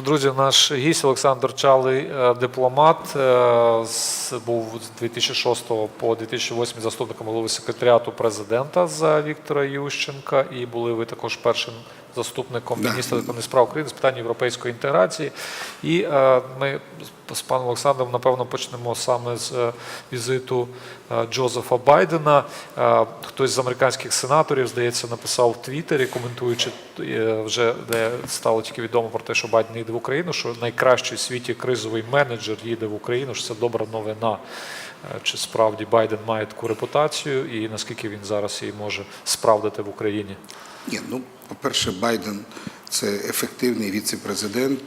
Друзі, наш гість Олександр Чалий, е, дипломат, е, був з 2006 по 2008 заступником голови секретаріату президента за Віктора Ющенка. І були ви також першим заступником Да. міністра закордонних справ України з питань європейської інтеграції. І е, ми з- паном Олександром напевно почнемо саме з е, візиту е, Джозефа Байдена. Е, Хтось з американських сенаторів, здається, написав в Твіттері, коментуючи е, вже де стало тільки відомо про те, що Байден їде в Україну, що найкращий в світі кризовий менеджер їде в Україну. що Це добра новина. Чи справді Байден має таку репутацію, і наскільки він зараз її може справдити в Україні? Ні, ну, по-перше, Байден це ефективний віце-президент,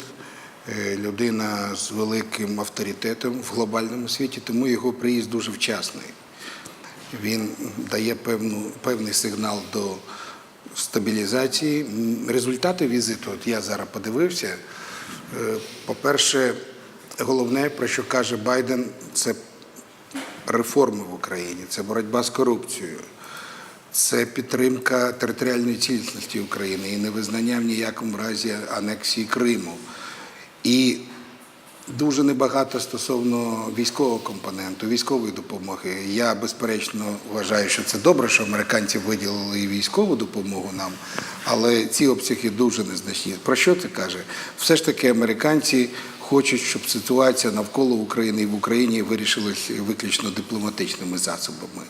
е, людина з великим авторитетом в глобальному світі, тому його приїзд дуже вчасний. Він дає певну, певний сигнал до стабілізації. Результати візиту, от я зараз подивився. Е, По-перше, головне, про що каже Байден, це реформи в Україні, це боротьба з корупцією. Це підтримка територіальної цілісності України і невизнання в ніякому разі анексії Криму. І дуже небагато стосовно військового компоненту, військової допомоги. Я безперечно вважаю, що це добре, що американці виділили і військову допомогу нам, але ці обсяги дуже незначні. Про що це каже? Все ж таки американці хочуть, щоб ситуація навколо України і в Україні вирішилась виключно дипломатичними засобами.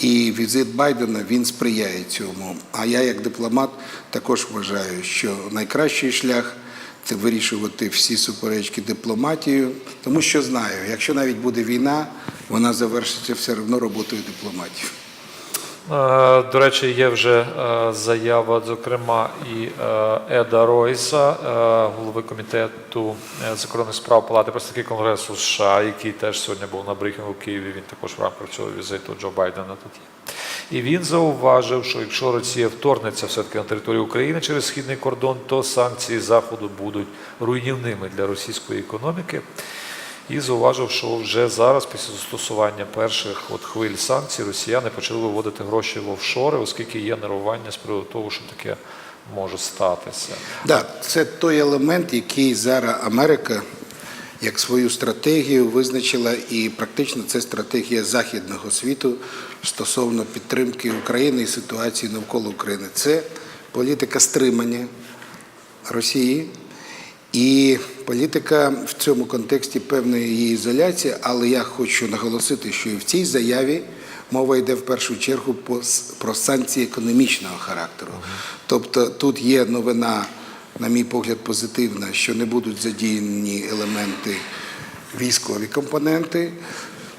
І візит Байдена він сприяє цьому. А я, як дипломат, також вважаю, що найкращий шлях це вирішувати всі суперечки дипломатією, тому що знаю, якщо навіть буде війна, вона завершиться все одно роботою дипломатів. Е, До речі, є вже е, заява, зокрема, і е, Еда Ройса, голови комітету закордонних справ Палати представників Конгресу США, який теж сьогодні був на брифінгу в Києві. Він також в рамках цього візиту Джо Байдена тут є. І він зауважив, що якщо Росія вторгнеться все-таки на територію України через східний кордон, то санкції Заходу будуть руйнівними для російської економіки. І зауважив, що вже зараз, після застосування перших от хвиль санкцій, росіяни почали виводити гроші в офшори, оскільки є нервування з приводу того, що таке може статися. Да, це той елемент, який зараз Америка як свою стратегію визначила, і практично це стратегія західного світу стосовно підтримки України і ситуації навколо України. Це політика стримання Росії і політика в цьому контексті певної її ізоляції, але я хочу наголосити, що і в цій заяві мова йде в першу чергу про санкції економічного характеру. Тобто тут є новина, на мій погляд, позитивна, що не будуть задіяні елементи військові компоненти.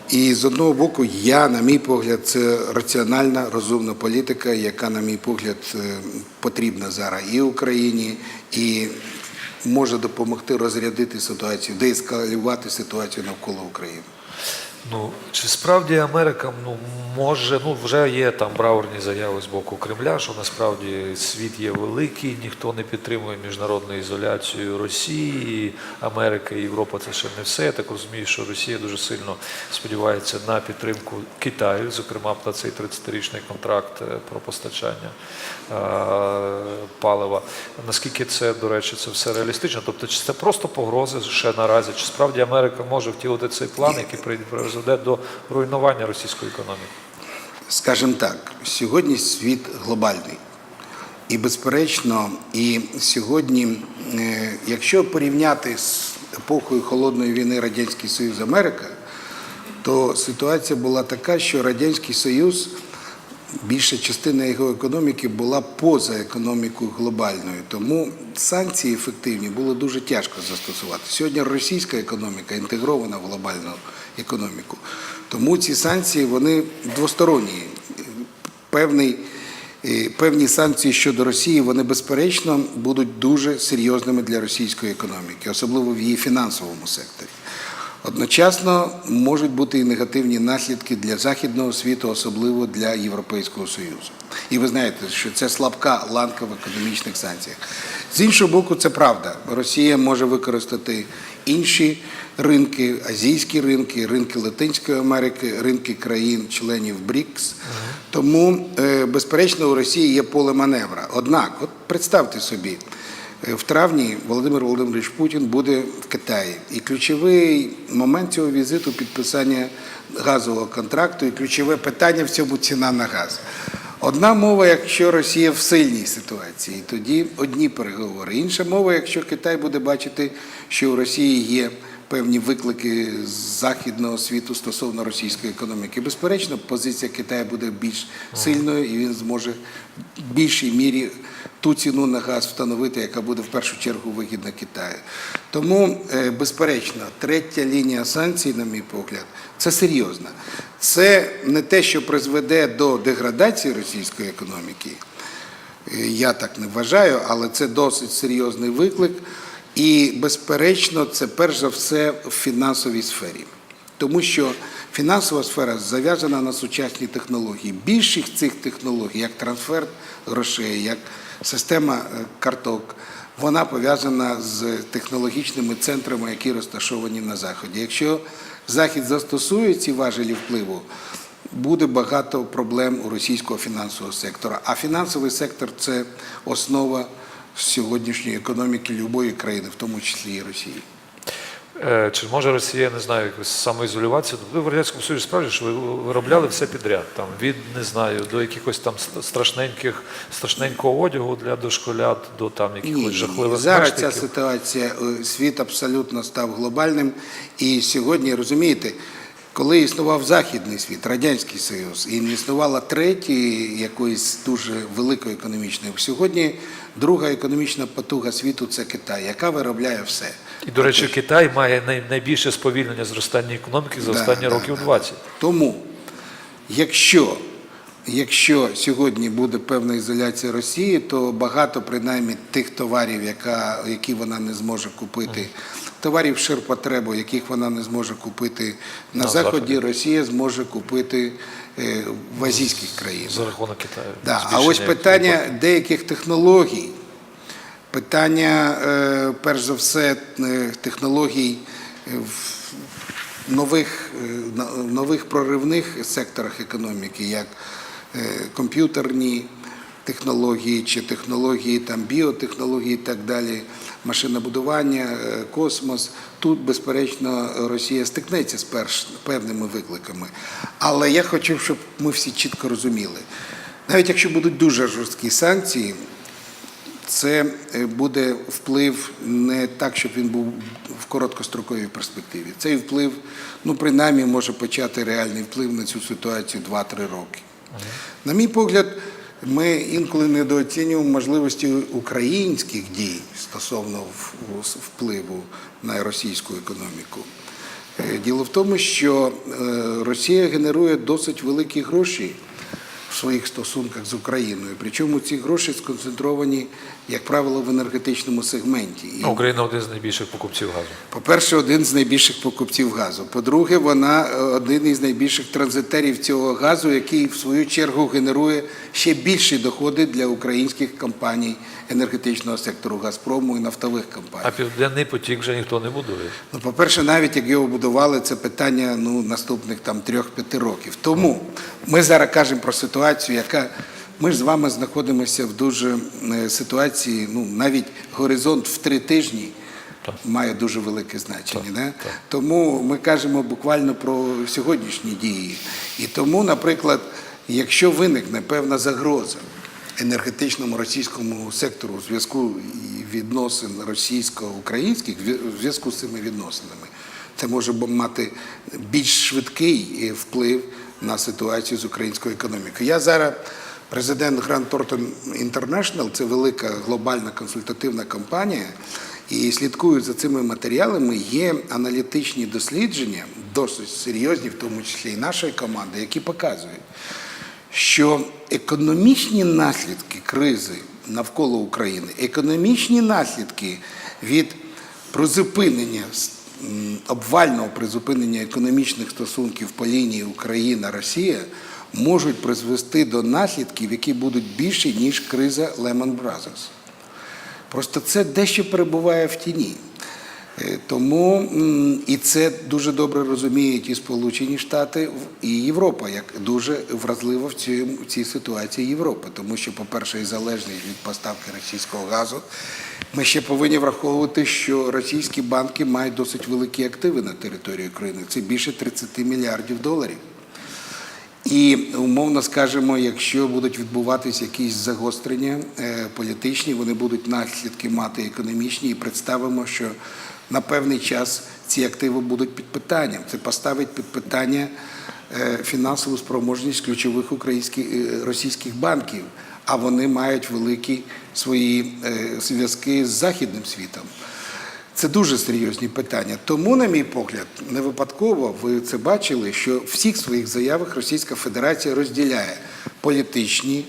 І з одного боку, я, на мій погляд, це раціональна, розумна політика, яка, на мій погляд, е, потрібна зараз і Україні, і може допомогти розрядити ситуацію, деескалювати ситуацію навколо України. Ну чи справді Америка ну може, ну вже є там браурні заяви з боку Кремля, що насправді світ є великий, ніхто не підтримує міжнародну ізоляцію Росії, Америка і Європа це ще не все. Я так розумію, що Росія дуже сильно сподівається на підтримку Китаю, зокрема на цей 30-річний контракт е, про постачання е, палива. Наскільки це, до речі, це все реалістично? Тобто, чи це просто погрози ще наразі? Чи справді Америка може втілити цей план, який при- призведе до руйнування російської економіки? Скажімо так, сьогодні світ глобальний. І безперечно, і сьогодні, е, якщо порівняти з епохою холодної війни Радянський Союз Америка, то ситуація була така, що Радянський Союз, більша частина його економіки була поза економікою глобальною. Тому санкції ефективні було дуже тяжко застосувати. Сьогодні російська економіка інтегрована в глобальну економіку. Тому ці санкції вони двосторонні. Певний е, Певні санкції щодо Росії вони безперечно будуть дуже серйозними для російської економіки, особливо в її фінансовому секторі. Одночасно можуть бути і негативні наслідки для західного світу, особливо для Європейського Союзу. І ви знаєте, що це слабка ланка в економічних санкціях. З іншого боку, це правда. Росія може використати інші ринки, азійські ринки, ринки Латинської Америки, ринки країн-членів БРІКС. Тому, е, безперечно, у Росії є поле маневра. Однак, от представте собі, В травні Володимир Володимирович Путін буде в Китаї. І ключовий момент цього візиту підписання газового контракту, і ключове питання в цьому ціна на газ. Одна мова, якщо Росія в сильній ситуації, тоді одні переговори. Інша мова, якщо Китай буде бачити, що у Росії є певні виклики з західного світу стосовно російської економіки. Безперечно, позиція Китаю буде більш сильною, і він зможе в більшій мірі ту ціну на газ встановити, яка буде в першу чергу вигідна Китаю. Тому, е, безперечно, третя лінія санкцій, на мій погляд, це серйозна. Це не те, що призведе до деградації російської економіки. Е, Я так не вважаю, але це досить серйозний виклик. І, безперечно, це перш за все в фінансовій сфері. Тому що фінансова сфера зав'язана на сучасні технології. Більшість цих технологій, як трансфер грошей, як система е, карток, вона пов'язана з технологічними центрами, які розташовані на Заході. Якщо Захід застосує ці важелі впливу, буде багато проблем у російського фінансового сектора. А фінансовий сектор це основа сьогоднішньої економіки будь-якої країни, в тому числі і Росії. Е, Чи може Росія, я не знаю, якось самоізолюватися? Ви в Радянському Союзі справді, що ви виробляли все підряд, там, від, не знаю, до якихось там страшненьких, страшненького одягу для дошколят, до там якихось жахливих Зараз ця ситуація, е, світ абсолютно став глобальним. І сьогодні, розумієте, коли існував Західний світ, Радянський Союз, і не існувала третьої якоїсь дуже великої економічної. Сьогодні друга економічна потуга світу це Китай, яка виробляє все. І, до речі, Китай має найбільше сповільнення зростання економіки за останні да, років да. 20. Тому, якщо, якщо сьогодні буде певна ізоляція Росії, то багато принаймні тих товарів, яка, які вона не зможе купити, товарів ширпотребу, яких вона не зможе купити на, На заході, Заході. Росія зможе купити е, в азійських країнах. За рахунок Китаю. Да. А ось питання деяких технологій, питання, е, перш за все, е, технологій в нових, нових проривних секторах економіки, як комп'ютерні технології чи технології там, біотехнології і так далі, машинобудування, е, космос. Тут, безперечно, Росія стикнеться з перш, певними викликами. Але я хочу, щоб ми всі чітко розуміли. Навіть якщо будуть дуже жорсткі санкції, це е, буде вплив не так, щоб він був в короткостроковій перспективі. Цей вплив, ну принаймні, може почати реальний вплив на цю ситуацію 2-3 роки. На мій погляд, ми інколи недооцінюємо можливості українських дій стосовно впливу на російську економіку. Е, Діло в тому, що е, Росія генерує досить великі гроші в своїх стосунках з Україною. Причому ці гроші сконцентровані, як правило, в енергетичному сегменті. І, Україна один з найбільших покупців газу. по-перше, один з найбільших покупців газу. По-друге, вона е, один із найбільших транзитерів цього газу, який в свою чергу генерує ще більші доходи для українських компаній енергетичного сектору Газпрому і нафтових компаній. А південний потік вже ніхто не будує. Ну, по-перше, навіть як його будували, це питання ну, наступних там трьох-п'яти років. Тому ми зараз кажемо про ситуацію, яка ми ж з вами знаходимося в дуже е, ситуації, ну навіть горизонт в три тижні. Має дуже велике значення. да? Тому ми кажемо буквально про сьогоднішні дії. І тому, наприклад, якщо виникне певна загроза енергетичному російському сектору у зв'язку відносин російсько-українських в зв'язку з цими відносинами, це може мати більш швидкий е, вплив на ситуацію з українською економікою. Я зараз президент Grant Thornton International, це велика глобальна консультативна компанія. І слідкую за цими матеріалами, є аналітичні дослідження, досить серйозні, в тому числі і нашої команди, які показують, що економічні наслідки кризи навколо України, економічні наслідки від призупинення обвального призупинення економічних стосунків по лінії Україна-Росія можуть призвести до наслідків, які будуть більші, ніж криза Lehman Brothers. Просто це дещо перебуває в тіні. Е, Тому і це дуже добре розуміють і Сполучені Штати, і Європа, як дуже вразлива в цій, в цій ситуації Європа. Тому що, по-перше, і залежність від поставки російського газу. Ми ще повинні враховувати, що російські банки мають досить великі активи на території України. Це більше 30 мільярдів доларів. І умовно скажемо, якщо будуть відбуватися якісь загострення е, політичні, вони будуть наслідки мати економічні, і представимо, що на певний час ці активи будуть під питанням. Це поставить під питання е, фінансову спроможність ключових українських е, російських банків, а вони мають великі свої е, зв'язки з західним світом. Це дуже серйозні питання. Тому, на мій погляд, не випадково ви це бачили, що в всіх своїх заявах Російська Федерація розділяє політичні,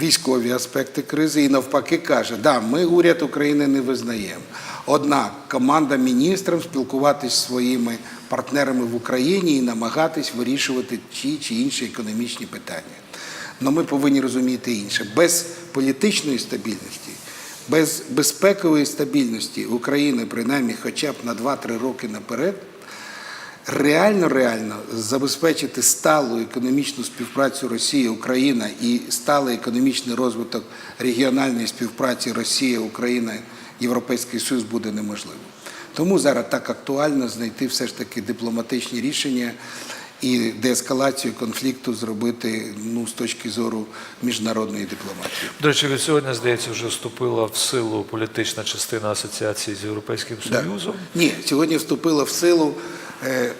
військові аспекти кризи і навпаки каже, да, ми уряд України не визнаємо. Однак команда міністрів спілкуватись зі своїми партнерами в Україні і намагатись вирішувати ті чи інші економічні питання. Але ми повинні розуміти інше. Без політичної стабільності без безпекової стабільності України, принаймні хоча б на 2-3 роки наперед, реально реально забезпечити сталу економічну співпрацю Росія, Україна і сталий економічний розвиток регіональної співпраці Росія, Україна, Європейський Союз буде неможливо. Тому зараз так актуально знайти все ж таки дипломатичні рішення і деескалацію конфлікту зробити ну, з точки зору міжнародної дипломатії. До речі, від сьогодні, здається, вже вступила в силу політична частина асоціації з Європейським Да. Союзом. Ні, сьогодні вступила в силу е,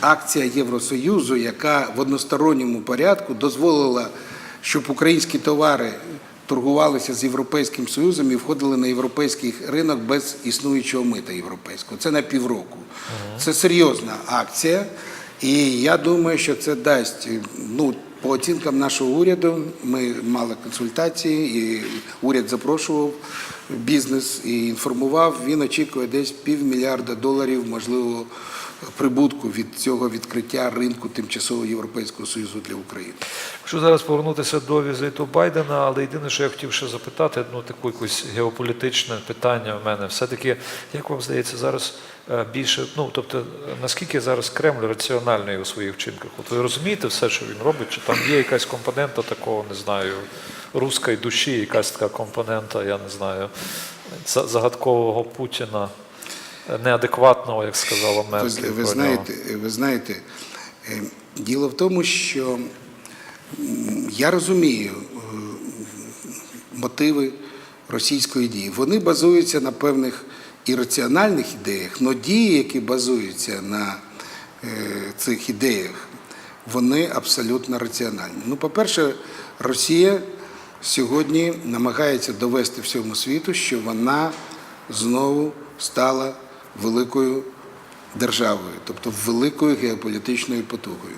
акція Євросоюзу, яка в односторонньому порядку дозволила, щоб українські товари торгувалися з Європейським Союзом і входили на європейський ринок без існуючого мита європейського. Це на півроку. Це серйозна акція, і я думаю, що це дасть ну. По оцінкам нашого уряду, ми мали консультації, і уряд запрошував бізнес і інформував. Він очікує десь півмільярда доларів, можливо, прибутку від цього відкриття ринку тимчасово Європейського Союзу для України. Якщо зараз повернутися до візиту Байдена, але єдине, що я хотів ще запитати, ну таку якусь геополітичне питання в мене. Все-таки, як вам здається, зараз е, більше, ну тобто, наскільки зараз Кремль раціональний у своїх вчинках? От ви розумієте все, що він робить? Чи там є якась компонента такого, не знаю, руської душі, якась така компонента, я не знаю, за- загадкового Путіна, неадекватного, як сказала Ви, Меркель. ви про знаєте, ви знаєте, е, діло в тому, що я розумію е, мотиви російської дії. Вони базуються на певних ірраціональних ідеях, але дії, які базуються на е, цих ідеях, вони абсолютно раціональні. Ну, по-перше, Росія сьогодні намагається довести всьому світу, що вона знову стала великою державою, тобто великою геополітичною потугою.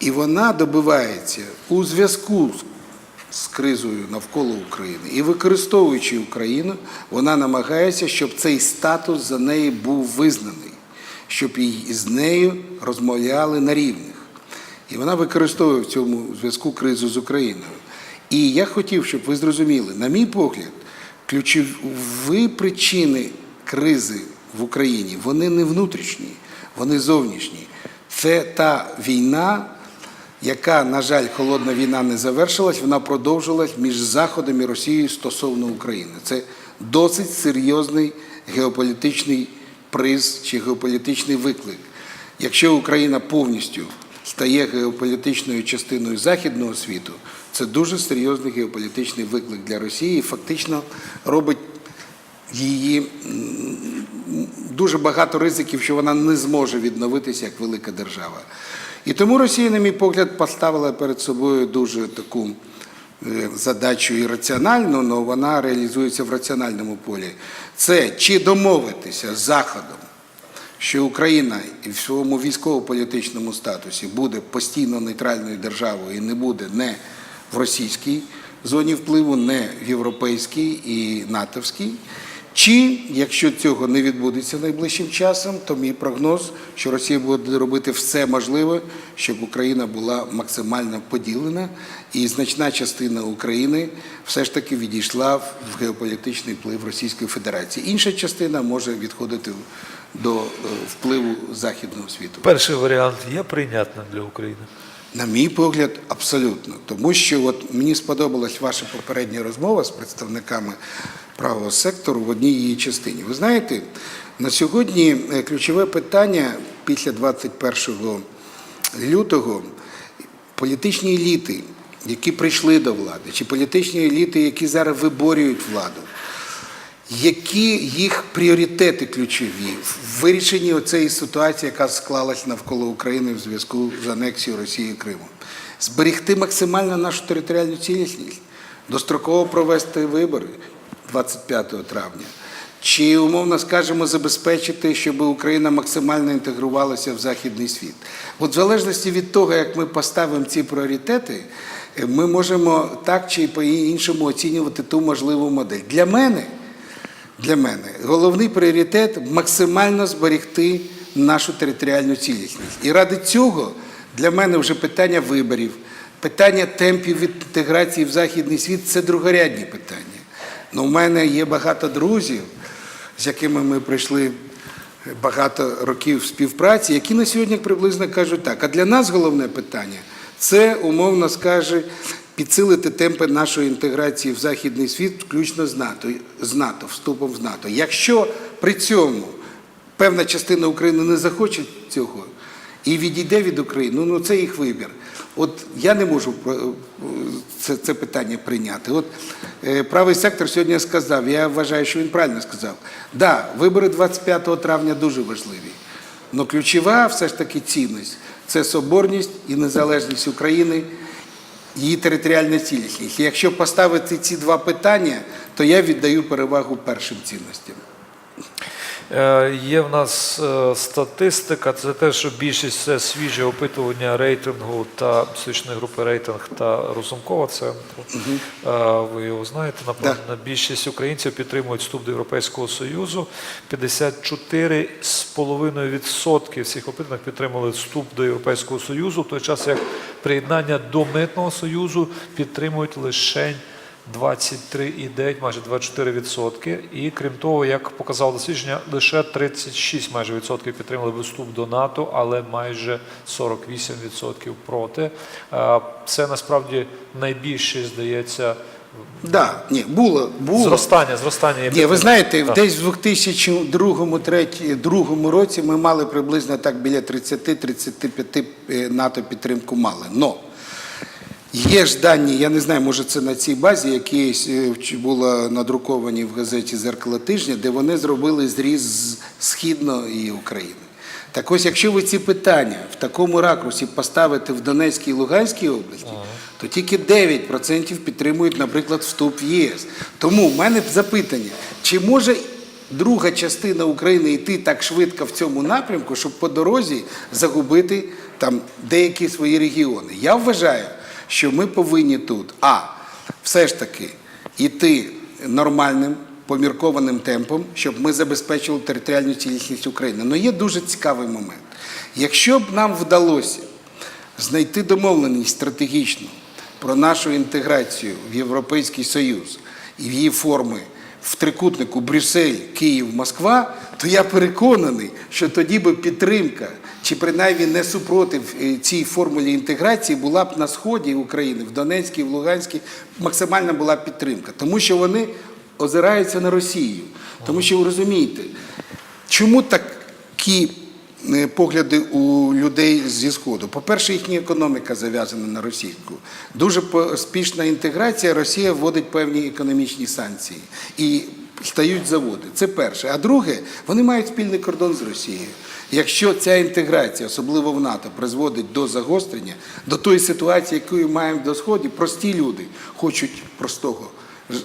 І вона добивається у зв'язку з- кризою навколо України і використовуючи Україну, вона намагається, щоб цей статус за неї був визнаний, щоб і з нею розмовляли на рівних. І вона використовує в цьому зв'язку кризу з Україною. І я хотів, щоб ви зрозуміли, на мій погляд, ключові причини кризи в Україні вони не внутрішні, вони зовнішні. Це та війна, яка, на жаль, холодна війна не завершилась, вона продовжилась між Заходом і Росією стосовно України. Це досить серйозний геополітичний приз чи геополітичний виклик. Якщо Україна повністю стає геополітичною частиною західного світу, це дуже серйозний геополітичний виклик для Росії і фактично робить її дуже багато ризиків, що вона не зможе відновитися як велика держава. І тому Росія, на мій погляд, поставила перед собою дуже таку е, задачу і раціональну, але вона реалізується в раціональному полі. Це чи домовитися з Заходом, що Україна в своєму військово-політичному статусі буде постійно нейтральною державою і не буде не в російській зоні впливу, не в європейській і натовській, Чи якщо цього не відбудеться найближчим часом, то мій прогноз, що Росія буде робити все можливе, щоб Україна була максимально поділена, і значна частина України все ж таки відійшла в геополітичний вплив Російської Федерації. Інша частина може відходити до е, впливу західного світу. Перший варіант є прийнятним для України. На мій погляд, абсолютно. Тому що от мені сподобалась ваша попередня розмова з представниками правого сектору в одній її частині. Ви знаєте, на сьогодні е, ключове питання після 21 лютого політичні еліти, які прийшли до влади, чи політичні еліти, які зараз виборюють владу, які їх пріоритети ключові в вирішенні цієї ситуації, яка склалась навколо України в зв'язку з анексією Росії Криму? Зберегти максимально нашу територіальну цілісність, достроково провести вибори 25 травня. Чи, умовно скажемо, забезпечити, щоб Україна максимально інтегрувалася в західний світ? От в залежності від того, як ми поставимо ці пріоритети, е, ми можемо так чи по-іншому оцінювати ту можливу модель. Для мене для мене головний пріоритет максимально зберегти нашу територіальну цілісність. І ради цього для мене вже питання виборів, питання темпів інтеграції в західний світ це другорядні питання. Ну, у мене є багато друзів, з якими ми пройшли багато років співпраці, які на сьогодні приблизно кажуть так. А для нас головне питання це, умовно скаже, підсилити темпи нашої інтеграції в західний світ, включно з НАТО, з НАТО, вступом в НАТО. Якщо при цьому певна частина України не захоче цього і відійде від України, ну, це їх вибір. От я не можу це, це питання прийняти. От е, правий сектор сьогодні сказав, я вважаю, що він правильно сказав. Да, вибори 25 травня дуже важливі. але ключова все ж таки цінність це соборність і незалежність України, її територіальна цілісність. І якщо поставити ці два питання, то я віддаю перевагу першим цінностям. Е, Є в нас е, статистика, це те, що більшість це свіже опитування рейтингу та психічної групи рейтинг та Розумкова центру. Е, Ви його знаєте, напевно. Більшість українців підтримують вступ до Європейського Союзу. 54,5% всіх опитаних підтримали вступ до Європейського Союзу, в той час як приєднання до Митного Союзу підтримують лише 23,9, майже 24%. І крім того, як показало дослідження, лише 36 майже відсотків підтримали вступ до НАТО, але майже 48% проти. Це насправді найбільше здається Да, ні, було, було. зростання. Зростання Ні, ви знаєте, Так. десь в 2002-2003 році ми мали приблизно так біля 30-35 е, НАТО підтримку мали. Но є ж дані, я не знаю, може це на цій базі, які е, було надруковані в газеті Зеркало тижня, де вони зробили зріз з східної України. Так ось, якщо ви ці питання в такому ракурсі поставите в Донецькій і Луганській області, то тільки 9% підтримують, наприклад, вступ в ЄС. Тому в мене запитання, чи може друга частина України йти так швидко в цьому напрямку, щоб по дорозі загубити там деякі свої регіони? Я вважаю, що ми повинні тут а все ж таки йти нормальним. Поміркованим темпом, щоб ми забезпечили територіальну цілісність України. Але є дуже цікавий момент. Якщо б нам вдалося знайти домовленість стратегічну про нашу інтеграцію в Європейський Союз і в її форми в трикутнику Брюссель, Київ, Москва, то я переконаний, що тоді би підтримка чи принаймні не супротив е, цій формулі інтеграції була б на сході України, в Донецькій, в Луганській, максимальна була б підтримка, тому що вони озираються на Росію. Тому що ви розумієте, чому такі погляди у людей зі Сходу? По-перше, їхня економіка зав'язана на російську. Дуже успішна інтеграція, Росія вводить певні економічні санкції. І стають заводи. Це перше. А друге, вони мають спільний кордон з Росією. Якщо ця інтеграція, особливо в НАТО, призводить до загострення, до тої ситуації, яку маємо до Сході, прості люди хочуть простого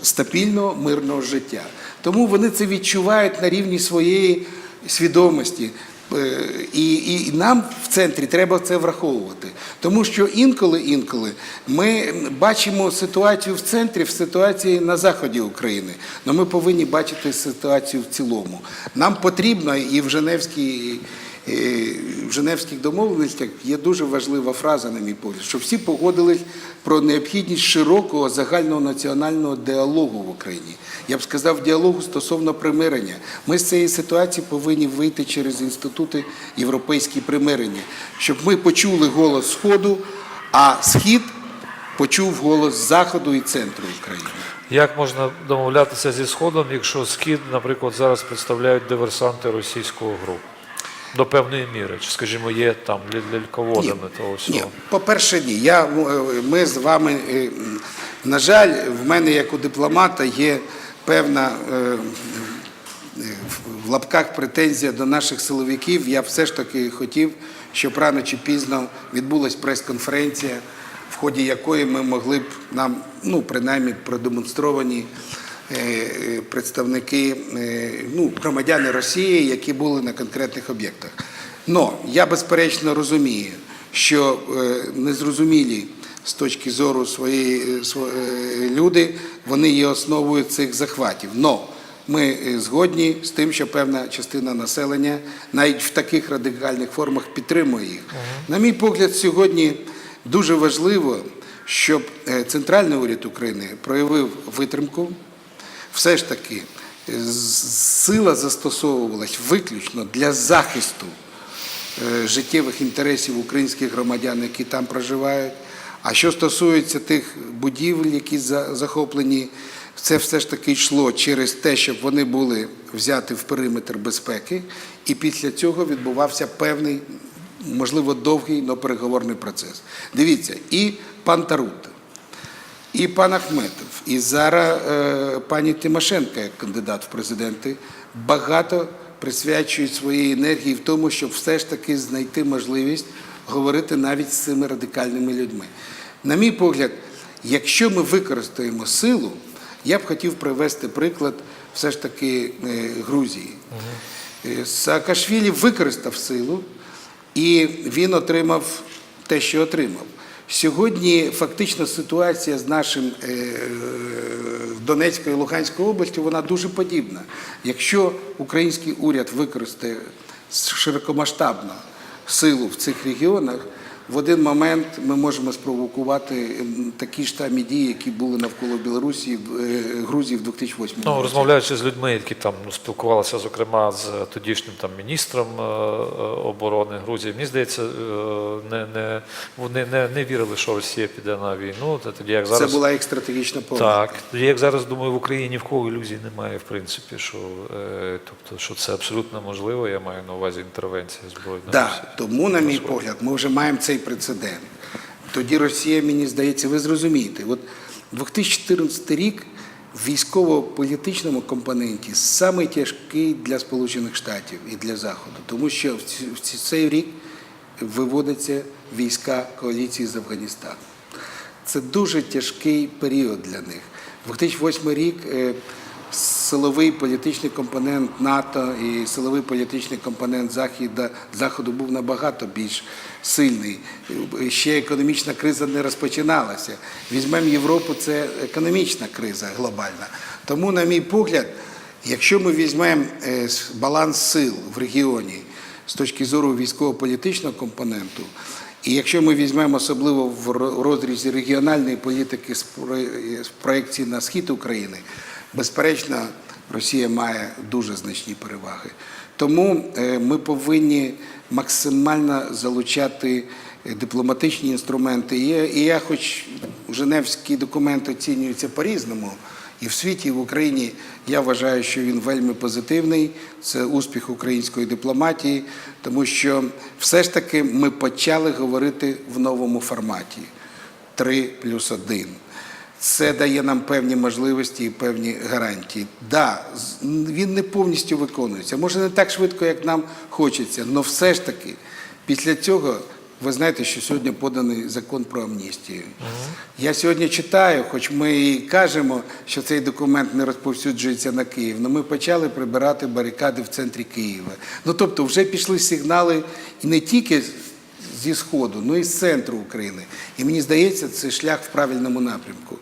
стабільного мирного життя. Тому вони це відчувають на рівні своєї свідомості. Е, І, і нам в центрі треба це враховувати. Тому що інколи, інколи ми бачимо ситуацію в центрі, в ситуації на заході України. Але ми повинні бачити ситуацію в цілому. Нам потрібно і в Женевській. В Женевських домовленостях є дуже важлива фраза, на мій погляд, що всі погодились про необхідність широкого загального національного діалогу в Україні. Я б сказав, діалогу стосовно примирення. Ми з цієї ситуації повинні вийти через інститути європейські примирення, щоб ми почули голос Сходу, а Схід почув голос Заходу і центру України. Як можна домовлятися зі Сходом, якщо Схід, наприклад, зараз представляють диверсанти російського групу? До певної міри, чи, скажімо, є там ляль- ляльководами того всього? Ні, по-перше, ні. Я, е, ми з вами, е, на жаль, в мене як у дипломата є певна е, в лапках претензія до наших силовиків. Я все ж таки хотів, щоб рано чи пізно відбулася прес-конференція, в ході якої ми могли б нам, ну, принаймні, продемонстровані представники, е, ну, громадяни Росії, які були на конкретних об'єктах. Но я безперечно розумію, що е, незрозумілі з точки зору своєї е, е, люди, вони є основою цих захватів. Но ми е, згодні з тим, що певна частина населення навіть в таких радикальних формах підтримує їх. На мій погляд, сьогодні дуже важливо, щоб е, центральний уряд України проявив витримку. Все ж таки, е, сила застосовувалась виключно для захисту е, життєвих інтересів українських громадян, які там проживають. А що стосується тих будівель, які захоплені, це все ж таки йшло через те, щоб вони були взяті в периметр безпеки, і після цього відбувався певний, можливо, довгий, але переговорний процес. Дивіться, і пан Тарута, і пан Ахметов, і зараз е, пані Тимошенко, як кандидат в президенти, багато присвячують своєї енергії в тому, щоб все ж таки знайти можливість говорити навіть з цими радикальними людьми. На мій погляд, якщо ми використаємо силу, я б хотів привести приклад все ж таки е, Грузії. Е, Саакашвілі використав силу, і він отримав те, що отримав. Сьогодні фактично ситуація з нашим е, Донецькою і Луганською областю вона дуже подібна. Якщо український уряд використає широкомасштабно силу в цих регіонах, в один момент ми можемо спровокувати такі ж самі дії, які були навколо Білорусі, в, е, Грузії в 2008 Ну, розмовляючи з людьми, які там ну, спілкувалися, зокрема, з тодішнім там міністром е, е, оборони Грузії, мені здається, не, не, вони не, не вірили, що Росія піде на війну. Та тоді як зараз Це була їх стратегічна помилка. так, тоді як зараз думаю, в Україні ні в кого ілюзій немає, в принципі, що тобто, що це абсолютно можливо. Я маю на увазі інтервенція збройної Да, Росії. тому, на мій погляд, ми вже маємо цей прецедент. Тоді Росія, мені здається, ви зрозумієте, от 2014 рік в військово-політичному компоненті самий тяжкий для Сполучених Штатів і для Заходу, тому що в цей рік виводяться війська коаліції з Афганістану. Це дуже тяжкий період для них. 2008 рік е, силовий політичний компонент НАТО і силовий політичний компонент Західа, Заходу був набагато більш сильний. Ще економічна криза не розпочиналася. Візьмемо Європу, це економічна криза глобальна. Тому, на мій погляд, якщо ми візьмемо е, баланс сил в регіоні з точки зору військово-політичного компоненту, і якщо ми візьмемо особливо в розрізі регіональної політики з проекції на схід України, безперечно, Росія має дуже значні переваги. Тому е, ми повинні максимально залучати е, дипломатичні інструменти. І я- хоч Женевський документ оцінюється по-різному, і в світі, і в Україні я вважаю, що він вельми позитивний. Це успіх української дипломатії, тому що все ж таки ми почали говорити в новому форматі 3 плюс 1. Це дає нам певні можливості і певні гарантії. Да, він не повністю виконується. Може не так швидко, як нам хочеться, але все ж таки після цього ви знаєте, що сьогодні поданий закон про амністію. Я сьогодні читаю, хоч ми і кажемо, що цей документ не розповсюджується на Київ, але ми почали прибирати барикади в центрі Києва. Ну тобто вже пішли сигнали і не тільки зі Сходу, ну і з центру України. І мені здається, це шлях в правильному напрямку.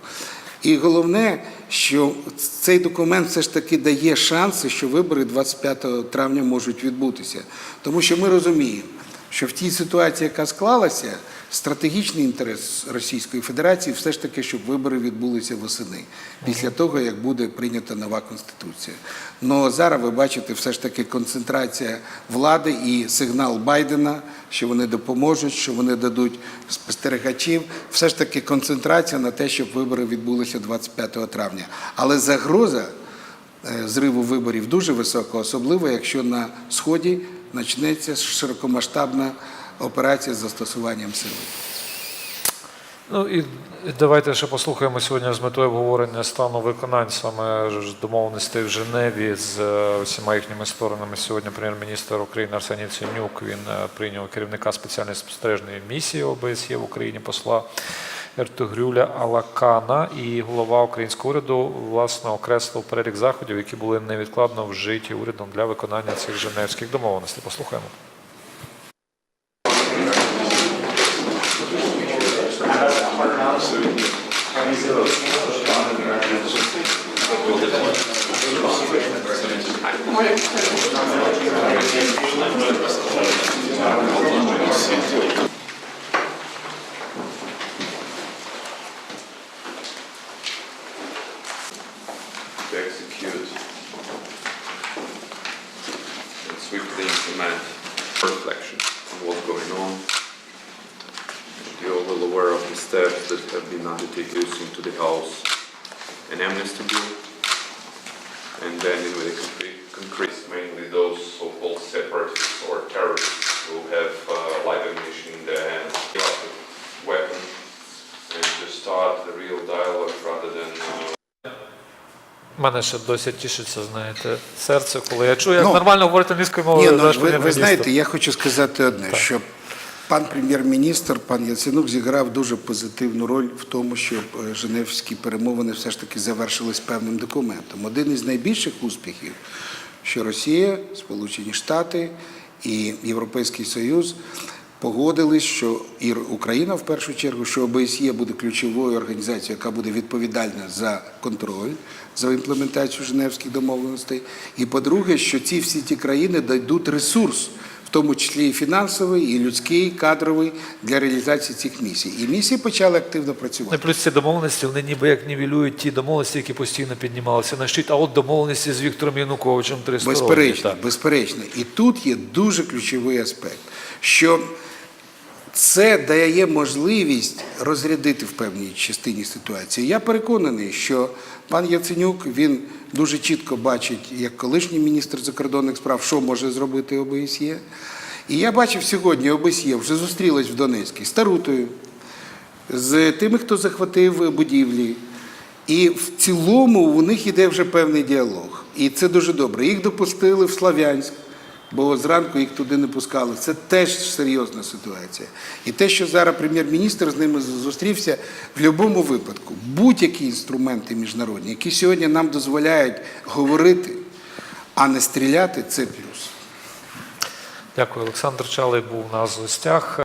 І головне, що цей документ все ж таки дає шанси, що вибори 25 травня можуть відбутися. Тому що ми розуміємо, що в тій ситуації, яка склалася, стратегічний інтерес Російської Федерації все ж таки, щоб вибори відбулися восени, після того, як буде прийнята нова конституція. Ну зараз ви бачите, все ж таки концентрація влади і сигнал Байдена, що вони допоможуть, що вони дадуть спостерігачів. Все ж таки концентрація на те, щоб вибори відбулися 25 травня. Але загроза е, зриву виборів дуже висока, особливо якщо на сході почнеться широкомасштабна операція з застосуванням сили. Ну і давайте ще послухаємо сьогодні з метою обговорення стану виконань саме домовленостей в Женеві з е, усіма їхніми сторонами. Сьогодні прем'єр-міністр України Арсеній Яценюк він е, прийняв керівника спеціальної спостережної місії ОБСЄ в Україні посла Ертугрюля Алакана і голова українського уряду власне окреслив перелік заходів, які були невідкладно вжиті урядом для виконання цих женевських домовленостей. Послухаємо. Absolutely. Мене ще досі тішиться, знаєте, серце, коли я чую, як Ну, нормально говорити англійською мовою. Ні, ну, ви, ви знаєте, я хочу сказати одне, що пан прем'єр-міністр, пан Яценюк зіграв дуже позитивну роль в тому, щоб е, Женевські перемовини все ж таки завершились певним документом. Один із найбільших успіхів, що Росія, Сполучені Штати і Європейський Союз погодились, що і Україна в першу чергу, що ОБСЄ буде ключовою організацією, яка буде відповідальна за контроль, за імплементацію Женевських домовленостей. І по-друге, що ці всі ті країни дадуть ресурс, в тому числі і фінансовий, і людський, і кадровий для реалізації цих місій. І місії почали активно Ну, працювати. і плюс ці домовленості вони ніби як нівелюють ті домовленості, які постійно піднімалися на щит. А от домовленості з Віктором Януковичем 300 років. Безперечно, безперечно. І тут є дуже ключовий аспект, що це дає можливість розрядити в певній частині ситуації. Я переконаний, що пан Яценюк він дуже чітко бачить, як колишній міністр закордонних справ, що може зробити ОБСЄ. І я бачив сьогодні ОБСЄ вже зустрілась в Донецькій з Тарутою, з тими, хто захватив будівлі. І в цілому у них іде вже певний діалог. І це дуже добре. Їх допустили в Слав'янськ, бо зранку їх туди не пускали. Це теж серйозна ситуація. І те, що зараз прем'єр-міністр з ними зустрівся, в будь-якому випадку, будь-які інструменти міжнародні, які сьогодні нам дозволяють говорити, а не стріляти, це плюс. Дякую. Олександр Чалий був у нас в гостях.